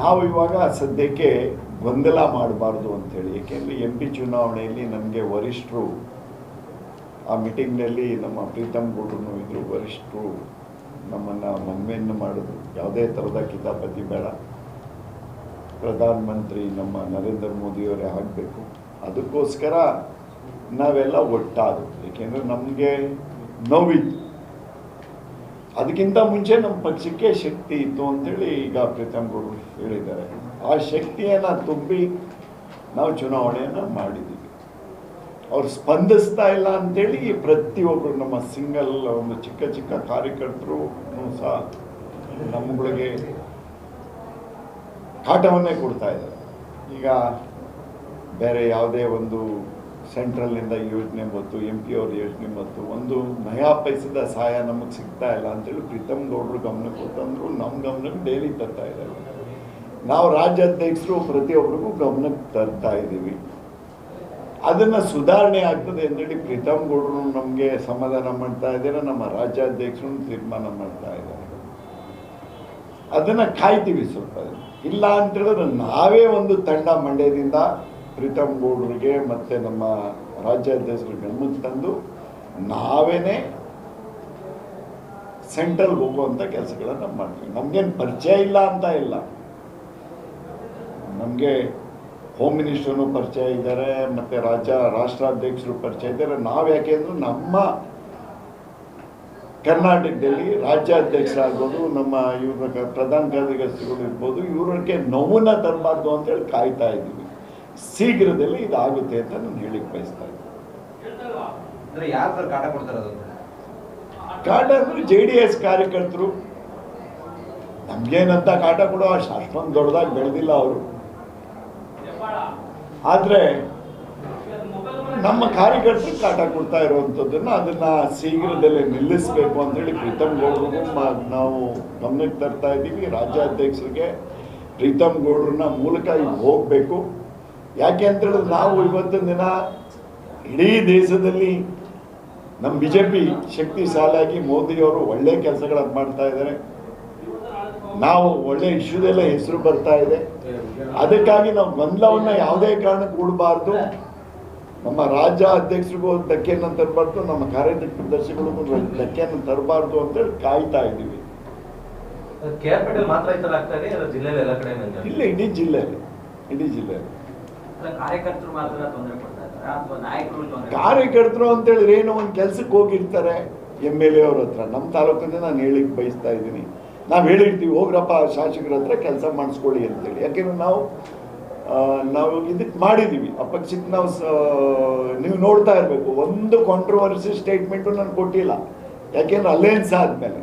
ನಾವು ಇವಾಗ ಸದ್ಯಕ್ಕೆ ಗೊಂದಲ ಮಾಡಬಾರ್ದು ಅಂತೇಳಿ, ಏಕೆಂದರೆ ಎಂ ಪಿ ಚುನಾವಣೆಯಲ್ಲಿ ನಮಗೆ ವರಿಷ್ಠರು ಆ ಮೀಟಿಂಗ್ನಲ್ಲಿ ನಮ್ಮ ಪ್ರೀತಮ್ ಗೌಡ್ರು ಇದ್ರು ವರಿಷ್ಠರು ನಮ್ಮನ್ನು ಮನವಿಯನ್ನು ಮಾಡಿದ್ರು. ಯಾವುದೇ ಥರದ ಕಿತಾಪತಿ ಬೇಡ. ಪ್ರಧಾನಮಂತ್ರಿ ನಮ್ಮ ನರೇಂದ್ರ ಮೋದಿಯವರೇ ಆಗಬೇಕು. ಅದಕ್ಕೋಸ್ಕರ ನಾವೆಲ್ಲ ಒಟ್ಟಾದವು ಏಕೆಂದರೆ ನಮಗೆ ನೋವಿತ್ತು. ಅದಕ್ಕಿಂತ ಮುಂಚೆ ನಮ್ಮ ಪಕ್ಷಕ್ಕೆ ಶಕ್ತಿ ಇತ್ತು ಅಂತೇಳಿ ಈಗ ಪ್ರೀತಮ್ ಗೌಡ್ರು ಹೇಳಿದ್ದಾರೆ. ಆ ಶಕ್ತಿಯನ್ನು ತುಂಬಿ ನಾವು ಚುನಾವಣೆಯನ್ನು ಮಾಡಿದ್ದೀವಿ ಅವ್ರು ಸ್ಪಂದಿಸ್ತಾ ಇಲ್ಲ ಅಂತೇಳಿ ಪ್ರತಿಯೊಬ್ಬರು ನಮ್ಮ ಸಿಂಗಲ್ ಒಂದು ಚಿಕ್ಕ ಚಿಕ್ಕ ಕಾರ್ಯಕರ್ತರು ಸಹ ನಮ್ಮಗಳಿಗೆ ಕಾಟವನ್ನೇ ಕೊಡ್ತಾ ಇದ್ದಾರೆ. ಈಗ ಬೇರೆ ಯಾವುದೇ ಒಂದು ಸೆಂಟ್ರಲ್ನಿಂದ ಯೋಜನೆ ಬಂತು, ಎಂ ಪಿ ಅವ್ರ ಯೋಜನೆ ಬಂತು. ಒಂದು ನಯಾ ಪೈಸದ ಸಹಾಯ ನಮಗೆ ಸಿಗ್ತಾ ಇಲ್ಲ ಅಂತೇಳಿ ಪ್ರೀತಮ್ ಗೌಡ್ರು ಗಮನಕ್ಕೆ ತಂದರು. ನಮ್ಮ ಗಮನಕ್ಕೆ ಡೈಲಿ ತರ್ತಾ ಇದ್ದಾರೆ. ನಾವು ರಾಜ್ಯಾಧ್ಯಕ್ಷರು ಪ್ರತಿಯೊಬ್ಬರಿಗೂ ಗಮನಕ್ಕೆ ತರ್ತಾ ಇದ್ದೀವಿ. ಅದನ್ನು ಸುಧಾರಣೆ ಆಗ್ತದೆ ಅಂತೇಳಿ ಪ್ರೀತಮ್ ಗೌಡ್ರು ನಮಗೆ ಸಮಾಧಾನ ಮಾಡ್ತಾ ಇದ್ದಾರೆ. ನಮ್ಮ ರಾಜ್ಯಾಧ್ಯಕ್ಷರು ತೀರ್ಮಾನ ಮಾಡ್ತಾ ಇದ್ದಾರೆ. ಅದನ್ನು ಕಾಯ್ತೀವಿ ಸ್ವಲ್ಪ. ಇಲ್ಲ ಅಂತ ಹೇಳಿದ್ರೆ ನಾವೇ ಒಂದು ತಂಡ ಮಂಡ್ಯದಿಂದ ಪ್ರೀತಮ್ ಗೌಡ್ರಿಗೆ ಮತ್ತೆ ನಮ್ಮ ರಾಜ್ಯಾಧ್ಯಕ್ಷರು ಗಮನಕ್ಕೆ ತಂದು ನಾವೇನೇ ಸೆಂಟ್ರಲ್ ಹೋಗುವಂಥ ಕೆಲಸಗಳನ್ನು ಮಾಡ್ತೀವಿ. ನಮ್ಗೇನು ಪರಿಚಯ ಇಲ್ಲ ಅಂತ ಇಲ್ಲ. ನಮಗೆ ಹೋಮ್ ಮಿನಿಸ್ಟರ್ನು ಪರಿಚಯ ಇದ್ದಾರೆ, ಮತ್ತೆ ರಾಜ್ಯ ರಾಷ್ಟ್ರಾಧ್ಯಕ್ಷರು ಪರಿಚಯ ಇದ್ದಾರೆ. ನಾವು ಯಾಕೆಂದ್ರೆ ನಮ್ಮ ಕರ್ನಾಟಕದಲ್ಲಿ ರಾಜ್ಯಾಧ್ಯಕ್ಷರಾಗ್ಬೋದು ನಮ್ಮ ಇವ್ರ ಪ್ರಧಾನ ಕಾರ್ಯದರ್ಶಿಗಳು ಇರ್ಬೋದು ಇವ್ರಿಗೆ ನೋವನ್ನ ತರಬಾರ್ದು ಅಂತೇಳಿ ಕಾಯ್ತಾ ಇದ್ದೀವಿ. ಶೀಘ್ರದಲ್ಲಿ ಇದಾಗುತ್ತೆ ಅಂತ ನಾನು ಹೇಳಿಕ್ ಬಯಸ್ತಾ ಇದ್ದೀನಿ. ಕಾಟ ಅಂದ್ರೆ ಜೆ ಡಿ ಎಸ್ ಕಾರ್ಯಕರ್ತರು. ನಮ್ಗೇನಂತ ಕಾಟ ಕೊಡೋ ಅಷ್ಟು ಅಷ್ಟೊಂದು ದೊಡ್ಡದಾಗಿ ಬೆಳೆದಿಲ್ಲ ಅವರು. ಆದರೆ ನಮ್ಮ ಕಾರ್ಯಕರ್ತರು ಕಾಟ ಕೊಡ್ತಾ ಇರುವಂತದನ್ನ ಅದನ್ನ ಶೀಘ್ರದಲ್ಲೇ ನಿಲ್ಲಿಸಬೇಕು ಅಂತೇಳಿ ಪ್ರೀತಮ್ ಗೌಡ್ರಿಗೂ ನಾವು ಗಮನಕ್ಕೆ ತರ್ತಾ ಇದ್ದೀವಿ. ರಾಜ್ಯಾಧ್ಯಕ್ಷರಿಗೆ ಪ್ರೀತಮ್ ಗೌಡ್ರನ್ನ ಮೂಲಕ ಇಲ್ಲಿ ಹೋಗಬೇಕು. ಯಾಕೆ ಅಂತ ಹೇಳಿದ್ರೆ ನಾವು ಇವತ್ತಿನ ದಿನ ಇಡೀ ದೇಶದಲ್ಲಿ ನಮ್ಮ ಬಿ ಜೆ ಪಿ ಶಕ್ತಿಶಾಲಿಯಾಗಿ ಮೋದಿಯವರು ಒಳ್ಳೆ ಕೆಲಸಗಳನ್ನು ಮಾಡ್ತಾ ಇದ್ದಾರೆ. ನಾವು ಒಳ್ಳೆ ಇಶ್ಯೂದೆಲ್ಲ ಹೆಸರು ಬರ್ತಾ ಇದೆ. ಅದಕ್ಕಾಗಿ ನಾವು ಗೊಂದಲವನ್ನ ಯಾವುದೇ ಕಾರಣಕ್ಕೆ ಕೂಡಬಾರ್ದು ನಮ್ಮ ರಾಜ್ಯ ಅಧ್ಯಕ್ಷರಿಗೂ ಧಕ್ಕೆಯನ್ನು ತರಬಾರ್ದು ನಮ್ಮ ಕಾರ್ಯದರ್ಶಿಗಳಿಗೂ ಧಕ್ಕೆಯನ್ನು ತರಬಾರ್ದು ಅಂತೇಳಿ ಕಾಯ್ತಾ ಇದ್ದೀವಿ. ಇಲ್ಲ ಇಡೀ ಜಿಲ್ಲೆಯಲ್ಲಿ ಇಡೀ ಜಿಲ್ಲೆಯಲ್ಲಿ. ಕಾರ್ಯಕರ್ತರು ಮಾತ್ರ ತೊಂದರೆ ಕೊಡ್ತಾ ಇದ್ದಾರೆ, ಅಥವಾ ನಾಯಕರು ತೊಂದರೆ ಕಾರ್ಯಕರ್ತರು ಅಂತೇಳಿ ಏನೋ ಒಂದು ಕೆಲ್ಸಕ್ಕೆ ಹೋಗಿರ್ತಾರೆ, ಎಂ ಎಲ್ ಎ ಅವ್ರ ಹತ್ರ. ನಮ್ಮ ತಾಲೂಕಿಂದ ನಾನು ಹೇಳಿಕ್ ಬಯಸ್ತಾ ಇದ್ದೀನಿ. ನಾವು ಹೇಳಿರ್ತೀವಿ, ಹೋಗ್ರಪ್ಪ ಶಾಸಕರ ಹತ್ರ ಕೆಲಸ ಮಾಡಿಸ್ಕೊಳ್ಳಿ ಅಂತೇಳಿ. ಯಾಕೆಂದ್ರೆ ನಾವು ನಾವು ಇದಕ್ಕೆ ಮಾಡಿದ್ದೀವಿ ಆ ಪಕ್ಷಕ್ಕೆ ನಾವು ನೀವು ನೋಡ್ತಾ ಇರಬೇಕು, ಒಂದು ಕಾಂಟ್ರವರ್ಸಿ ಸ್ಟೇಟ್ಮೆಂಟು ನಾನು ಕೊಟ್ಟಿಲ್ಲ. ಯಾಕೆಂದ್ರೆ ಅಲೆನ್ಸ್ ಆದಮೇಲೆ.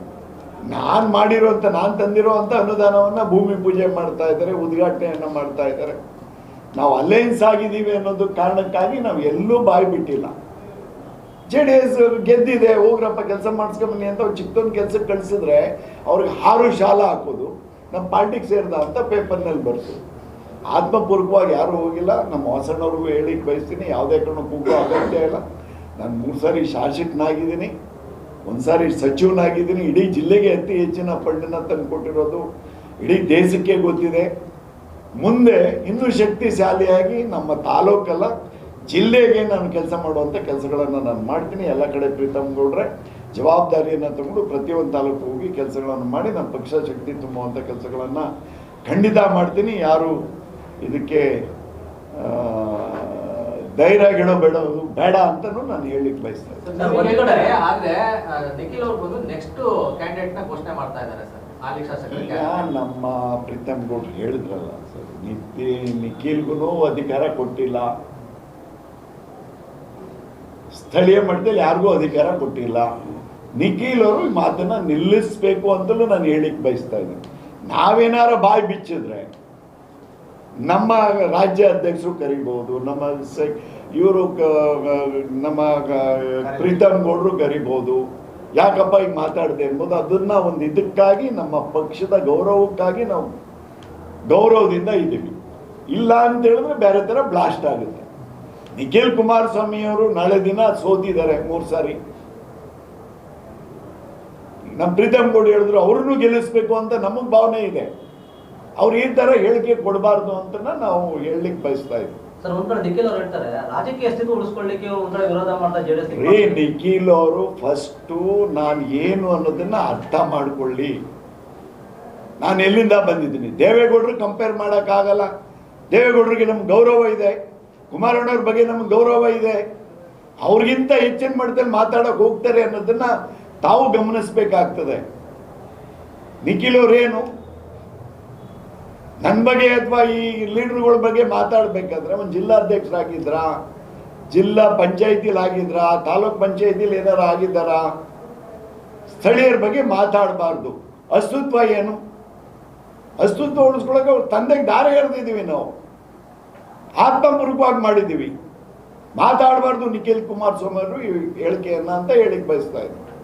ನಾನು ಮಾಡಿರೋಂಥ ನಾನು ತಂದಿರೋ ಅಂತ ಅನುದಾನವನ್ನು ಭೂಮಿ ಪೂಜೆ ಮಾಡ್ತಾ ಇದ್ದಾರೆ, ಉದ್ಘಾಟನೆಯನ್ನು ಮಾಡ್ತಾ ಇದ್ದಾರೆ. ನಾವು ಅಲೈನ್ಸ್ ಆಗಿದ್ದೀವಿ ಅನ್ನೋದು ಕಾರಣಕ್ಕಾಗಿ ನಾವು ಎಲ್ಲೂ ಬಾಯಿ ಬಿಟ್ಟಿಲ್ಲ. ಜೆ ಡಿ ಎಸ್ ಗೆದ್ದಿದೆ ಹೋಗ್ರಪ್ಪ ಕೆಲಸ ಮಾಡಿಸ್ಕೊಂಬನ್ನಿ ಅಂತ ಅವ್ರು ಚಿಕ್ಕದೊಂದು ಕೆಲಸಕ್ಕೆ ಕಳಿಸಿದ್ರೆ ಅವ್ರಿಗೆ ಹಾರು ಶಾಲ ಹಾಕೋದು, ನಮ್ಮ ಪಾರ್ಟಿಗೆ ಸೇರಿದ ಅಂತ ಪೇಪರ್ನಲ್ಲಿ ಬರ್ತು ಆತ್ಮಪೂರ್ವಕವಾಗಿ ಯಾರು ಹೋಗಿಲ್ಲ, ನಮ್ಮ ಹೊಸಣ್ಣವ್ರಿಗೂ ಹೇಳಿಕ್ ಬಯಸ್ತೀನಿ, ಯಾವುದೇ ಕಾರಣಕ್ಕೂ ಅಗತ್ಯ ಇಲ್ಲ. ನಾನು ಮೂರು ಸಾರಿ ಶಾಸಕನಾಗಿದ್ದೀನಿ, ಒಂದು ಸಾರಿ ಸಚಿವನಾಗಿದ್ದೀನಿ, ಇಡೀ ಜಿಲ್ಲೆಗೆ ಅತಿ ಹೆಚ್ಚಿನ ಫಂಡನ್ನು ತಂದು ಕೊಟ್ಟಿರೋದು ಇಡೀ ದೇಶಕ್ಕೆ ಗೊತ್ತಿದೆ. ಮುಂದೆ ಇನ್ನೂ ಶಕ್ತಿಶಾಲಿಯಾಗಿ ನಮ್ಮ ತಾಲೂಕಲ್ಲ ಜಿಲ್ಲೆಗೆ ನಾನು ಕೆಲಸ ಮಾಡುವಂಥ ಕೆಲಸಗಳನ್ನು ನಾನು ಮಾಡ್ತೀನಿ. ಎಲ್ಲ ಕಡೆ ಪ್ರೀತಮ್ ಗೌಡ್ರೆ ಜವಾಬ್ದಾರಿಯನ್ನು ತಗೊಂಡು ಪ್ರತಿಯೊಂದು ತಾಲೂಕು ಹೋಗಿ ಕೆಲಸಗಳನ್ನು ಮಾಡಿ ನಮ್ಮ ಪಕ್ಷ ಶಕ್ತಿ ತುಂಬುವಂಥ ಕೆಲಸಗಳನ್ನು ಖಂಡಿತ ಮಾಡ್ತೀನಿ. ಯಾರು ಇದಕ್ಕೆ ಧೈರ್ಯ ಗೆಡೋ ಬೇಡ ಬೇಡ ಅಂತ ನಾನು ಇದ್ದಾರೆ ಬಯಸ್ತಾ ನಮ್ಮ ಪ್ರೀತಮ್ ಗೌಡ್ರು ಹೇಳಿದ್ರಲ್ಲ ಸರ್, ನಿತ್ಯ ನಿಖಿಲ್ಗೂ ಅಧಿಕಾರ ಕೊಟ್ಟಿಲ್ಲ. ಸ್ಥಳೀಯ ಮಟ್ಟದಲ್ಲಿ ಯಾರಿಗೂ ಅಧಿಕಾರ ಕೊಟ್ಟಿಲ್ಲ. ನಿಖಿಲ್ ಅವರು ಈ ಮಾತನ್ನ ನಿಲ್ಲಿಸ್ಬೇಕು ಅಂತಲೂ ನಾನು ಹೇಳಿಕ್ ಬಯಸ್ತಾ ಇದ್ದೀನಿ. ನಾವೇನಾರ ಬಾಯಿ ಬಿಚ್ಚಿದ್ರೆ ನಮ್ಮ ರಾಜ್ಯ ಅಧ್ಯಕ್ಷರು ಕರಿಬಹುದು, ನಮ್ಮ ಇವರು ನಮ್ಮ ಪ್ರೀತಮ್ ಗೌಡ್ರು ಕರಿಬಹುದು. ಯಾಕಪ್ಪ ಈಗ ಮಾತಾಡಿದೆ ಎಂಬುದು ಅದನ್ನ ಒಂದು ಇದಕ್ಕಾಗಿ, ನಮ್ಮ ಪಕ್ಷದ ಗೌರವಕ್ಕಾಗಿ ನಾವು ಗೌರವದಿಂದ ಇದ್ದೀವಿ. ಇಲ್ಲ ಅಂತ ಹೇಳಿದ್ರೆ ಬೇರೆ ಥರ ಬ್ಲಾಸ್ಟ್ ಆಗುತ್ತೆ. ನಿಖಿಲ್ ಕುಮಾರಸ್ವಾಮಿ ಅವರು ನಾಳೆ ದಿನ ಸೋತಿದ್ದಾರೆ ಮೂರು ಸಾರಿ. ನಮ್ಮ ಪ್ರೀತಮ್ ಗೌಡ್ ಹೇಳಿದ್ರು, ಅವ್ರನ್ನೂ ಗೆಲ್ಲಿಸ್ಬೇಕು ಅಂತ ನಮಗೆ ಭಾವನೆ ಇದೆ. ಅವ್ರು ಈ ಥರ ಹೇಳಿಕೆ ಕೊಡಬಾರ್ದು ಅಂತ ನಾವು ಹೇಳಲಿಕ್ಕೆ ಬಯಸ್ತಾ ಇದ್ವಿ ಸರ್ ಕಡೆ ನಿಖಿಲ್ ಅವ್ರು ಹೇಳ್ತಾರೆ ರಾಜಕೀಯ ಅಸ್ತಿತ್ವ ಉಳಿಸ್ಕೊಳ್ಳಿಕ್ಕೆ ಒಂಥರ ವಿರೋಧ ಮಾಡ್ತಾ ಜೆಡಿಎಸ್ ರೇ ನಿಖಿಲ್ ಅವರು ಫಸ್ಟು ನಾನು ಏನು ಅನ್ನೋದನ್ನ ಅರ್ಥ ಮಾಡ್ಕೊಳ್ಳಿ. ನಾನು ಎಲ್ಲಿಂದ ಬಂದಿದ್ದೀನಿ? ದೇವೇಗೌಡರು ಕಂಪೇರ್ ಮಾಡೋಕ್ಕಾಗಲ್ಲ. ದೇವೇಗೌಡರಿಗೆ ನಮ್ಗೆ ಗೌರವ ಇದೆ. ಕುಮಾರಣ್ಣವ್ರ ಬಗ್ಗೆ ನಮ್ಗೆ ಗೌರವ ಇದೆ. ಅವ್ರಿಗಿಂತ ಹೆಚ್ಚಿನ ಮಟ್ಟದಲ್ಲಿ ಮಾತಾಡೋಕೆ ಹೋಗ್ತಾರೆ ಅನ್ನೋದನ್ನ ತಾವು ಗಮನಿಸ್ಬೇಕಾಗ್ತದೆ. ನಿಖಿಲ್ ಅವ್ರೇನು ನನ್ನ ಬಗ್ಗೆ ಅಥವಾ ಈ ಲೀಡರ್ಗಳ ಬಗ್ಗೆ ಮಾತಾಡ್ಬೇಕಂದ್ರೆ ಒಂದು ಜಿಲ್ಲಾಧ್ಯಕ್ಷರಾಗಿದ್ರ ಜಿಲ್ಲಾ ಪಂಚಾಯತಿಲಿ ಆಗಿದ್ರ, ತಾಲೂಕ್ ಪಂಚಾಯತಿಲಿ ಏನಾರು ಆಗಿದ್ದಾರ? ಸ್ಥಳೀಯರ ಬಗ್ಗೆ ಮಾತಾಡಬಾರ್ದು. ಅಸ್ತಿತ್ವ ಏನು? ಅಸ್ತಿತ್ವ ಉಳಿಸ್ಕೊಳಕ್ಕೆ ಅವ್ರ ತಂದೆಗೆ ದಾರಿ ಎರೆದಿದ್ದೀವಿ ನಾವು. ಆತ್ಮಪೂರ್ವಕವಾಗಿ ಮಾಡಿದ್ದೀವಿ ಮಾತಾಡಬಾರ್ದು ನಿಖಿಲ್ ಕುಮಾರಸ್ವಾಮಿ ಅವರು ಹೇಳಿಕೆಯನ್ನ ಅಂತ ಹೇಳಿಕ್ ಬಯಸ್ತಾ ಇದ್ದೀನಿ.